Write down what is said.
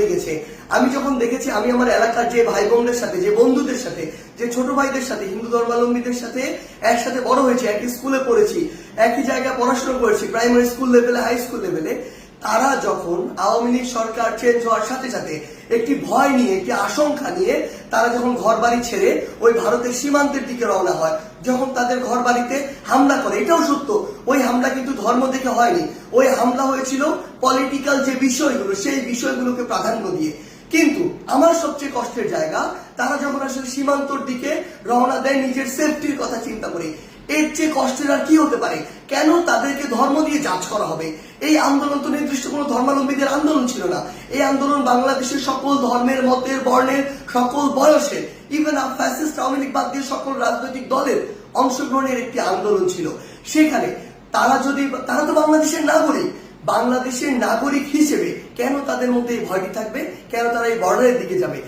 লেগেছে আমি যখন দেখেছি, আমি আমার এলাকার যে ভাই বোনদের সাথে, যে বন্ধুদের সাথে, যে ছোট ভাইদের সাথে, হিন্দু ধর্মাবলম্বীদের সাথে একসাথে বড় হয়েছি, একই স্কুলে পড়েছি, একই জায়গায় পড়াশোনা করেছি প্রাইমারি স্কুল লেভেলে হাই স্কুল লেভেলে তারা যখন আওয়ামী লীগ সরকার চেঞ্জ হওয়ার সাথে সাথে একটি ভয় নিয়ে, একটি আশঙ্কা নিয়ে তারা যখন ঘর বাড়ি ছেড়ে ওই ভারতের সীমান্তের দিকে রওনা হয়, যখন তাদের ঘর বাড়িতে হামলা করে, এটাও সত্য, ওই হামলা কিন্তু ধর্ম দেখে হয়নি। ওই হামলা হয়েছিল পলিটিক্যাল যে বিষয়গুলো, সেই বিষয়গুলোকে প্রাধান্য দিয়ে। কিন্তু আমার সবচেয়ে কষ্টের জায়গা, তারা যখন আসলে সীমান্তর দিকে রওনা দেয়, নিজের সেফটির কথা চিন্তা করে, এর চেয়ে কষ্টের আর কি হতে পারে? কেন তাদেরকে ধর্ম দিয়ে জাজ করা হবে? এই আন্দোলন তো নির্দিষ্ট কোনো ধর্মাবলম্বীদের আন্দোলন ছিল না। এই আন্দোলন বাংলাদেশের সকল ধর্মের, মতের, বর্ণের, সকল বয়সের ইভেন ফ্যাসিস্ট আওয়ামী লীগ বাদ দিয়ে সকল রাজনৈতিক দলের অংশগ্রহণের একটি আন্দোলন ছিল। সেখানে তারা যদি, তারা তো বাংলাদেশের নাগরিক বাংলাদেশের নাগরিক হিসেবে কেন তাদের মধ্যে এই ভয়টি থাকবে? কেন তারা এই বর্ডারের দিকে যাবে?